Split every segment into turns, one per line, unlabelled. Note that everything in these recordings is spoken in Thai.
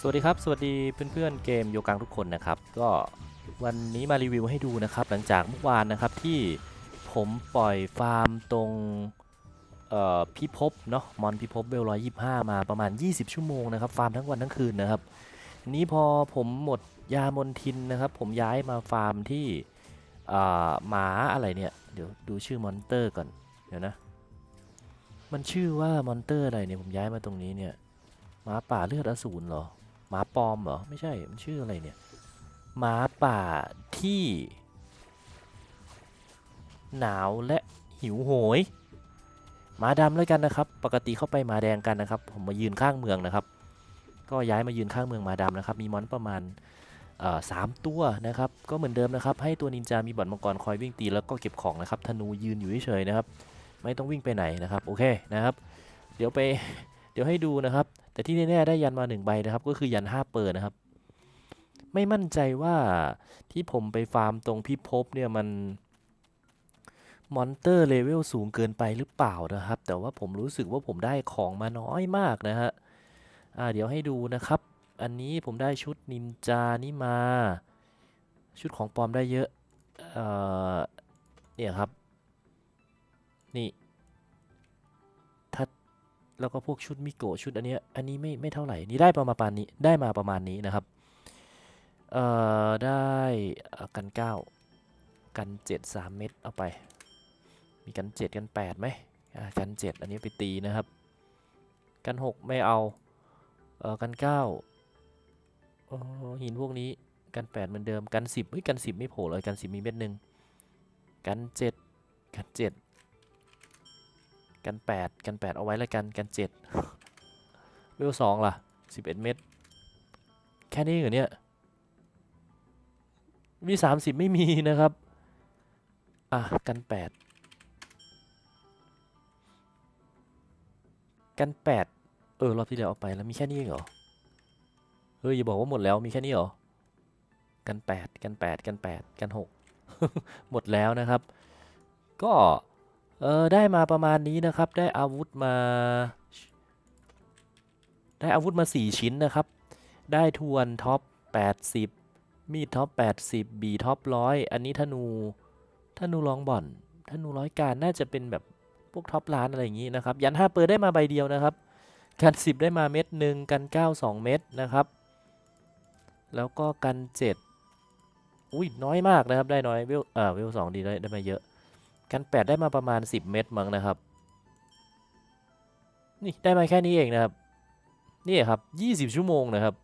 สวัสดีครับ สวัสดีเพื่อนๆเกมโยกังทุกคนนะครับ ก็วันนี้มารีวิวให้ดูนะครับ หลังจากเมื่อวานนะครับที่ผมปล่อยฟาร์มตรงพิภพเนาะมอนพิภพเวลร้อยยี่ห้ามาประมาณ 20 ชั่วโมงนะครับฟาร์มทั้งวันทั้งคืนนะครับนี้พอผมหมดยามนทินนะครับ ผมย้ายมาฟาร์มที่หมาอะไรเนี่ย เดี๋ยวดูชื่อมอนเตอร์ก่อนเดี๋ยวนะ มันชื่อว่ามอนเตอร์อะไรเนี่ยผมย้ายมาตรงนี้เนี่ยหมาป่าเลือดอสูรเหรอ หมาปลอมเหรอ ไม่ใช่ มันชื่ออะไรเนี่ย หมาป่าที่ หนาวและหิวโหย หมาดำแล้วกันนะครับ ปกติเข้าไปหมาแดงกันนะครับ ผมมายืนข้างเมืองนะครับ ก็ย้ายมายืนข้างเมืองหมาดำนะครับ มีมอนประมาณสามตัวนะครับ ก็เหมือนเดิมนะครับ ให้ตัวนินจามีบอดมังกรคอยวิ่งตีแล้วก็เก็บของนะครับ ธนูยืนอยู่เฉยๆนะครับ ไม่ต้องวิ่งไปไหนนะครับ โอเคนะครับ เดี๋ยวไป เดี๋ยวให้ดูนะครับ แต่ที่แน่ๆได้ยันมาหนึ่งใบนะครับ ก็คือยันห้าเปิดนะครับ ไม่มั่นใจว่าที่ผมไปฟาร์มตรงพิภพเนี่ยมันมอนเตอร์เลเวลสูงเกินไปหรือเปล่านะครับ แต่ว่าผมรู้สึกว่าผมได้ของมาน้อยมากนะฮะอ่าเดี๋ยวให้ดูนะครับ อันนี้ผมได้ชุดนินจานี่มา ชุดของปลอมได้เยอะเอ่อเนี่ยครับ นี่ แล้วก็พวกชุดมิโกะชุดอันเนี้ยอันนี้ไม่ไม่เท่าไหร่นี่ได้ประมาณนี้ได้มาประมาณนี้นะครับเอ่อได้กันเก้ากันเจ็ดสามเม็ดเอาไป มีกันเจ็ดกันแปดไหมกันเจ็ดอันนี้ไปตีนะครับ กันหกไม่เอาเอ่อกันเก้าเอ่อหินพวกนี้กันแปดเหมือนเดิมกันสิบเฮ้ยกันสิบไม่โผล่เลยกันสิบมีเม็ดหนึ่งกันเจ็ดกันเจ็ด กัน 8 กัน 8 เอาไว้แล้วกัน กัน7เวลสองล่ะ 11 เม็ดแค่นี้เหรอเนี่ย มี 30 ไม่มีนะครับ อะ กัน 8 กัน 8 เออ รอบที่แล้วเอาไปแล้วมีแค่นี้เองเหรอ เฮ้ยอย่าบอกว่าหมดแล้วมีแค่นี้เหรอ กัน 8 กัน 8 กัน 8 กัน 6 หมดแล้วนะครับ ก็ เออได้มาประมาณนี้นะครับ ได้อาวุธมา ได้อาวุธมา 4 ชิ้นนะครับ ได้ทวนท็อป 80 มีดท็อป 80 บีท็อปร้อยอันนี้ธนูธนูลองบ่อนธนูร้อยการน่าจะเป็นแบบพวกท็อปล้านอะไรอย่างนี้นะครับ ยัน5เปิดได้มาใบเดียวนะครับ กัน 10 ได้มาเม็ดหนึ่งกัน 9 2 เม็ดนะครับ แล้วก็กัน 7 อุ้ยน้อยมากนะครับ ได้น้อยเวลเอ่อเวลสองดีได้ได้มาเยอะ กันแปดได้มาประมาณ 10 เม็ดมั้งนะครับ นี่ได้มาแค่นี้เองนะครับ นี่ครับ 20 ชั่วโมงนะครับ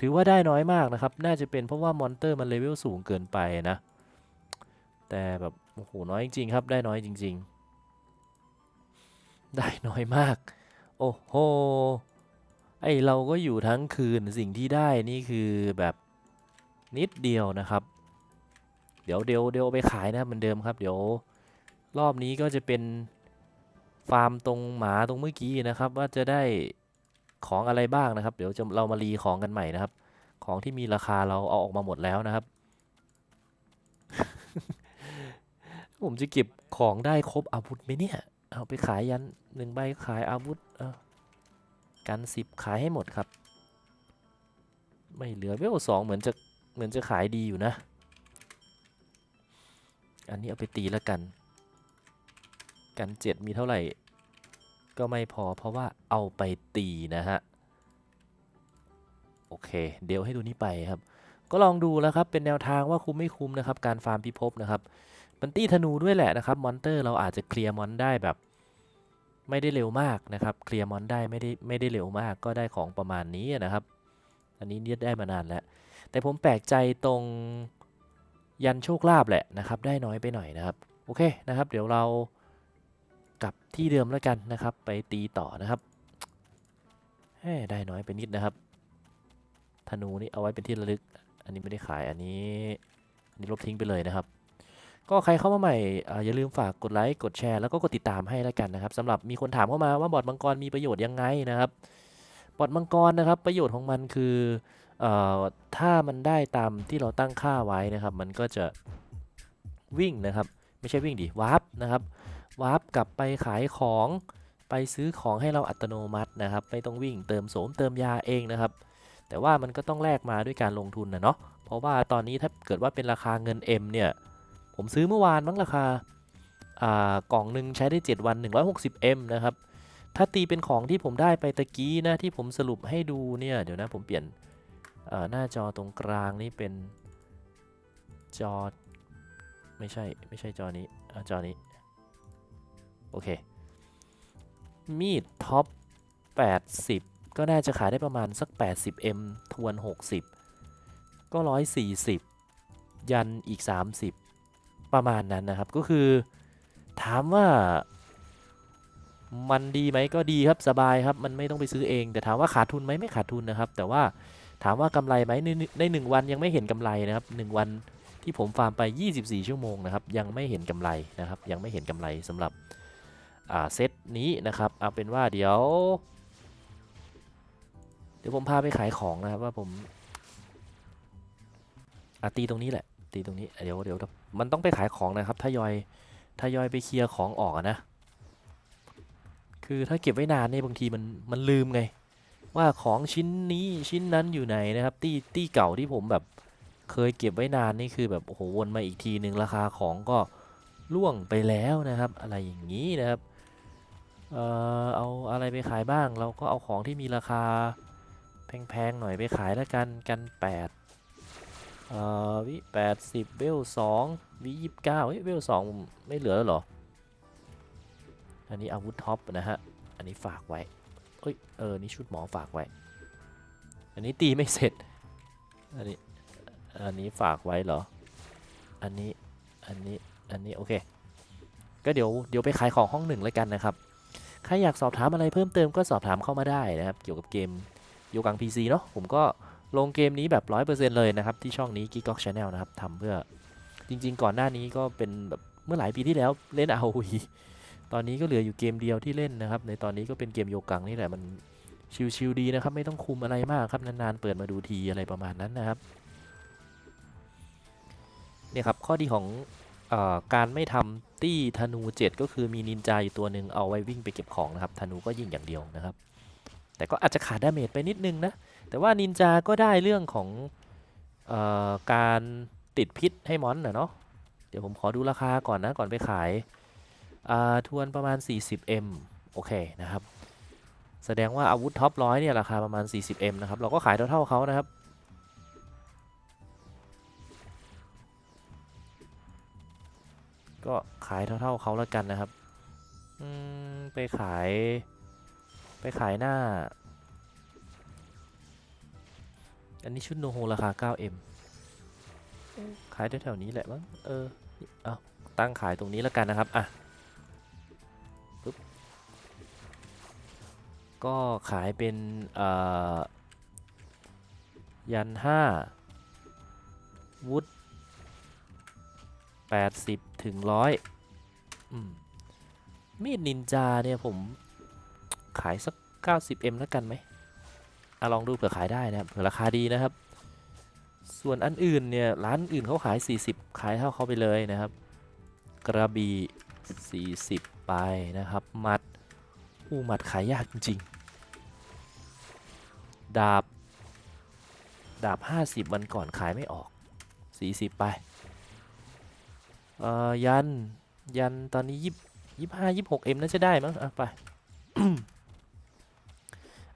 ถือว่าได้น้อยมากนะครับ น่าจะเป็นเพราะว่ามอนเตอร์มันเลเวลสูงเกินไปนะ แต่แบบโอ้โหน้อยจริงๆครับ ได้น้อยจริง ๆ ได้น้อยมาก โอ้โห ไอเราก็อยู่ทั้งคืนสิ่งที่ได้นี่คือแบบนิดเดียวนะครับ เดี๋ยวเดี๋ยวเดี๋ยวเอาไปขายนะเหมือนเดิมครับ เดี๋ยว รอบนี้ก็จะเป็นฟาร์มตรงหมาตรงเมื่อกี้นะครับ ว่าจะได้ของอะไรบ้างนะครับ เดี๋ยวจะเรามารีของกันใหม่นะครับ ของที่มีราคาเราเอาออกมาหมดแล้วนะครับ ผมจะเก็บของได้ครบอาวุธไหมเนี่ย เอาไปขายยันหนึ่งใบขายอาวุธกันสิบขายให้หมดครับ ไม่เหลือเวลสองเหมือนจะเหมือนจะขายดีอยู่นะ อันนี้เอาไปตีแล้วกัน กันเจ็ดมีเท่าไหร่ ก็ไม่พอเพราะว่าเอาไปตีนะฮะ โอเค เดี๋ยวให้ดูนี่ไปครับ ก็ลองดูแล้วครับ เป็นแนวทางว่าคุ้มไม่คุ้มนะครับ การฟาร์มพิภพนะครับมันตีธนูด้วยแหละนะครับ มอนเตอร์เราอาจจะเคลียร์มอนได้แบบ ไม่ได้เร็วมากนะครับ เคลียร์มอนได้ไม่ได้ไม่ได้เร็วมาก ก็ได้ของประมาณนี้นะครับ อันนี้เนี่ยได้มานานแล้ว แต่ผมแปลกใจตรงยันโชคลาภแหละนะครับ ได้น้อยไปหน่อยนะครับ โอเคนะครับ เดี๋ยวเรา กลับที่เดิมแล้วกันนะครับ ไปตีต่อนะครับแหม่ได้น้อยไปนิดนะครับ ธนูนี่เอาไว้เป็นที่ระลึก อันนี้ไม่ได้ขายอันนี้อันนี้ลบทิ้งไปเลยนะครับ ก็ใครเข้ามาใหม่อย่าลืมฝากกดไลค์กดแชร์แล้วก็กดติดตามให้แล้วกันนะครับสำหรับมีคนถามเข้ามาว่าบอดมังกรมีประโยชน์ยังไงนะครับบอดมังกรนะครับ ประโยชน์ของมันคืออถ้ามันได้ตามที่เราตั้งค่าไว้นะครับ มันก็จะวิ่งนะครับ ไม่ใช่วิ่งดิวาร์ปนะครับ วาร์ปกลับไปขายของไปซื้อของให้เราอัตโนมัตินะครับ ไม่ต้องวิ่งเติมโสมเติมยาเองนะครับ แต่ว่ามันก็ต้องแลกมาด้วยการลงทุนนะเนาะเพราะว่าตอนนี้ถ้าเกิดว่าเป็นราคาเงิน M เนี่ย ผมซื้อเมื่อวานมั้งราคาอ่ากล่องหนึ่งใช้ได้ 7 วัน 160M นะครับ ถ้าตีเป็นของที่ผมได้ไปตะกี้นะที่ผมสรุปให้ดูเนี่ย เดี๋ยวนะผมเปลี่ยนอ่อหน้าจอตรงกลางนี่เป็นจอ ไม่ใช่ไม่ใช่จอนี้อะจอนี้ โอเค มีดท็อป 80 ก็น่าจะขายได้ประมาณสัก 80M ทวน 60 ก็ 140 ยันอีก 30 ประมาณนั้นนะครับ ก็คือถามว่ามันดีไหมก็ดีครับสบายครับ มันไม่ต้องไปซื้อเอง แต่ถามว่าขาดทุนไหมไม่ขาดทุนนะครับ แต่ว่าถามว่ากำไรไหมในในหนึ่งวันยังไม่เห็นกำไรนะครับหนึ่งวันที่ผมฟาร์มไป 24 ชั่วโมงนะครับ ยังไม่เห็นกำไรนะครับ ยังไม่เห็นกำไรสำหรับ เซตนี้นะครับเอาเป็นว่าเดี๋ยว เดี๋ยวผมพาไปขายของนะครับว่าผมอตีตรงนี้แหละ ตีตรงนี้เดี๋ยวเดี๋ยวมันต้องไปขายของนะครับทยอยทยอยไปเคลียร์ของออกนะ คือถ้าเก็บไว้นานเนี่ยบางทีมันมันลืมไง ว่าของชิ้นนี้ชิ้นนั้นอยู่ไหนนะครับ ตี้ตี้เก่าที่ผมแบบเคยเก็บไว้นานนี่คือแบบโอ้โหวนมาอีกทีหนึ่งราคาของก็ล่วงไปแล้วนะครับ อะไรอย่างนี้นะครับ เอ่อเอาอะไรไปขายบ้าง เราก็เอาของที่มีราคาแพงๆหน่อยไปขายแล้วกันกัน8เอ่อวิ80เวล2วิ29เฮ้ยเวล2ไม่เหลือแล้วหรอ อันนี้อาวุธท็อปนะฮะ อันนี้ฝากไว้เอ้ยเออนี่ชุดหมอฝากไว้ อันนี้ตีไม่เสร็จ อันนี้อันนี้ฝากไว้เหรอ อันนี้อันนี้อันนี้โอเค ก็เดี๋ยวเดี๋ยวไปขายของห้องหนึ่งแล้วกันนะครับ ใครอยากสอบถามอะไรเพิ่มเติมก็สอบถามเข้ามาได้นะครับ เกี่ยวกับเกมโยกัง PC เนาะผมก็ลงเกมนี้แบบ 100%เลยนะครับ ที่ช่องนี้ g i g o k Channel นะครับทำเพื่อจริง ๆ ก่อนหน้านี้ก็เป็นแบบเมื่อหลายปีที่แล้วเล่น ROV ตอนนี้ก็เหลืออยู่เกมเดียวที่เล่นนะครับ ในตอนนี้ก็เป็นเกมโยกังนี่แหละมันชิลๆดีนะครับ ไม่ต้องคุมอะไรมากครับ นานๆ เปิดมาดูทีอะไรประมาณนั้นนะครับเนี่ยครับข้อดีของ การไม่ทำตี้ธนู 7 ก็คือมีนินจาอยู่ตัวหนึ่งเอาไว้วิ่งไปเก็บของนะครับธนูก็ยิงอย่างเดียวนะครับ แต่ก็อาจจะขาดดาเมจไปนิดนึงนะ แต่ว่านินจาก็ได้เรื่องของออการติดพิษให้มอนนะเนาะเดี๋ยวผมขอดูราคาก่อนนะก่อนไปขายาทวนประมาณ 40M โอเคนะครับ แสดงว่าอาวุธท็อปร้อยเนี่ยราคาประมาณ 40M นะครับเราก็ขายเท่าๆเขานะครับ ก็ขายเท่าๆเขาแล้วกันนะครับอืมไปขาย ไปขายหน้า อันนี้ชุดโนโฮราคา 9M ขายแถวๆนี้แหละมั้งเออเอาตั้งขายตรงนี้แล้วกันนะครับอะปุ๊บก็ขายเป็นเอ่อยันห้าวุฒ แปดสิบถึงร้อยมีดนินจาเนี่ยผมขายสัก 90M แล้วกันไหมอะลองดูเผื่อขายได้นะครับเผื่อราคาดีนะครับ ส่วนอันอื่นเนี่ยร้านอื่นเขาขาย 40 ขายเท่าเขาไปเลยนะครับ กระบี่40 ไปนะครับ มัดอู้มัดขายยากจริงๆ ดาบ ดาบ 50 วันก่อนขายไม่ออก 40 ไป เอ่อยัน ยันตอนนี้ยี่ยี่ห้ายี่หกเอ็มน่าจะได้มั้งอะไป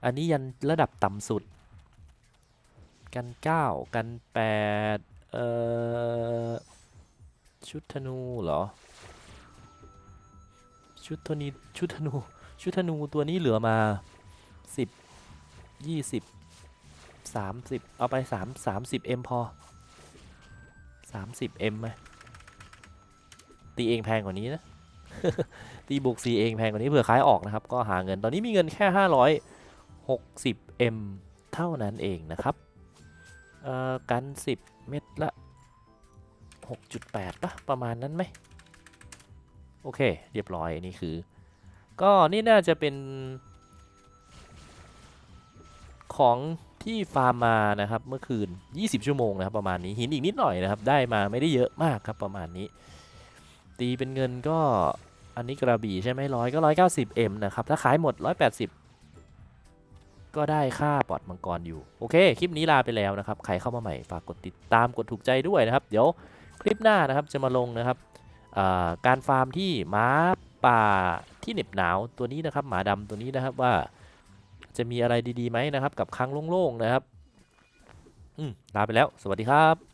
อันนี้ยันระดับต่ำสุด กัน9กัน8เอ่อ ชุดธนูเหรอ ชุดธนูชุดธนู ชุดธนูตัวนี้เหลือมาสิบยี่สิบสามสิบเอาไปสามสามสิบเอ็มพอสามสิบเอ็มไหม ตีเองแพงกว่านี้นะตีบุกซีเองแพงกว่านี้เผื่อขายออกนะครับ ก็หาเงินตอนนี้มีเงินแค่ห้าร้อยหกสิบเอ็มเท่านั้นเองนะครับกันสิบเม็ดละหกจุดแปดปะประมาณนั้นไหมโอเค เรียบร้อยนี่คือ ก็นี่น่าจะเป็น ของที่ฟาร์มมานะครับเมื่อคืน 20 ชั่วโมงนะครับประมาณนี้หินอีกนิดหน่อยนะครับ ได้มาไม่ได้เยอะมากครับประมาณนี้ ตีเป็นเงินก็อันนี้กระบี่ใช่ไหมร้อยก็ร้อยเก้าสิบเอ็มนะครับ ถ้าขายหมดร้อยแปดสิบก็ได้ค่าปอดมังกรอยู่ โอเค คลิปนี้ลาไปแล้วนะครับ ใครเข้ามาใหม่ฝากกดติดตามกดถูกใจด้วยนะครับ เดี๋ยวคลิปหน้านะครับจะมาลงนะครับการฟาร์มที่หมาป่าที่เหน็บหนาวตัวนี้นะครับ หมาดำตัวนี้นะครับว่าจะมีอะไรดีๆไหมนะครับ กับครั้งโล่งๆนะครับ อืมลาไปแล้ว สวัสดีครับ